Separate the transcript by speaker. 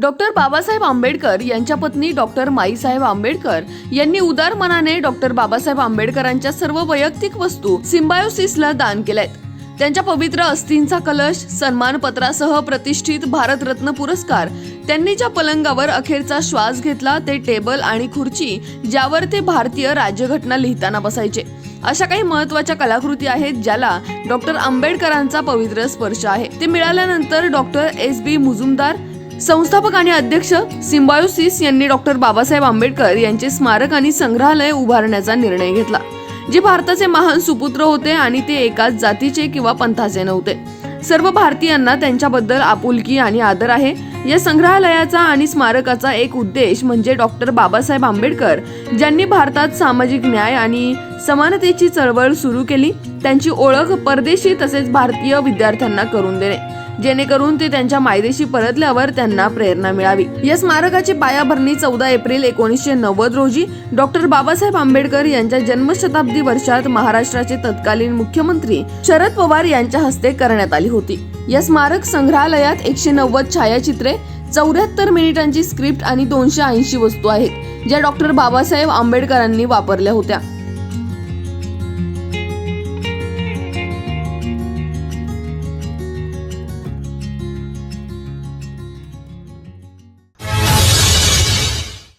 Speaker 1: Doctor Babasaheb Ambedkar यांच्या पत्नी doctor Maisaheb Ambedkar यांनी उदार मनाने डॉक्टर बाबासाहेब आंबेडकरांच्या सर्व वैयक्तिक वस्तू सिम्बायोसिसला दान केल्यात. त्यांच्या पवित्र अस्थींचा कलश सन्मानपत्रासह प्रतिष्ठित भारतरत्न पुरस्कार त्यांनी ज्या पलंगावर अखेरचा श्वास घेतला ते टेबल आणि खुर्ची ज्यावर ते भारतीय राज्यघटना लिहिताना बसायचे. अशा काही महत्त्वाच्या कलाकृती आहेत ज्याला डॉक्टर आंबेडकरांचा पवित्र स्पर्श आहे. ते मिळाल्यानंतर डॉक्टर एस बी मुजुमदार संस्थापक आणि अध्यक्ष सिम्बायोसिस यांनी डॉक्टर बाबासाहेब आंबेडकर यांचे स्मारक आणि संग्रहालय उभारण्याचा निर्णय घेतला जे भारताचे महान सुपुत्र होते आणि ते एकाच जातीचे किंवा पंथाचे नव्हते. सर्व भारतीयांना त्यांच्याबद्दल आपुलकी आणि आदर आहे. या संग्रहालयाचा आणि स्मारकाचा एक उद्देश म्हणजे डॉक्टर बाबासाहेब आंबेडकर ज्यांनी भारतात सामाजिक न्याय आणि समानतेची चळवळ सुरू केली त्यांची ओळख परदेशी तसेच भारतीय विद्यार्थ्यांना करून देणे. जेणेकरून ते त्यांच्या मायदेशी परतल्यावर त्यांना प्रेरणा मिळावी. या स्मारकाची पायाभरणी चौदा एप्रिल एकोणीसशे नव्वद रोजी डॉक्टर बाबासाहेब आंबेडकर यांच्या जन्मशताब्दी वर्षात महाराष्ट्राचे तत्कालीन मुख्यमंत्री शरद पवार यांच्या हस्ते करण्यात आली होती. या स्मारक संग्रहालयात एकशे नव्वद छायाचित्रे चौऱ्याहत्तर मिनिटांची स्क्रिप्ट आणि दोनशे ऐंशी वस्तू आहेत ज्या डॉक्टर बाबासाहेब आंबेडकरांनी वापरल्या होत्या.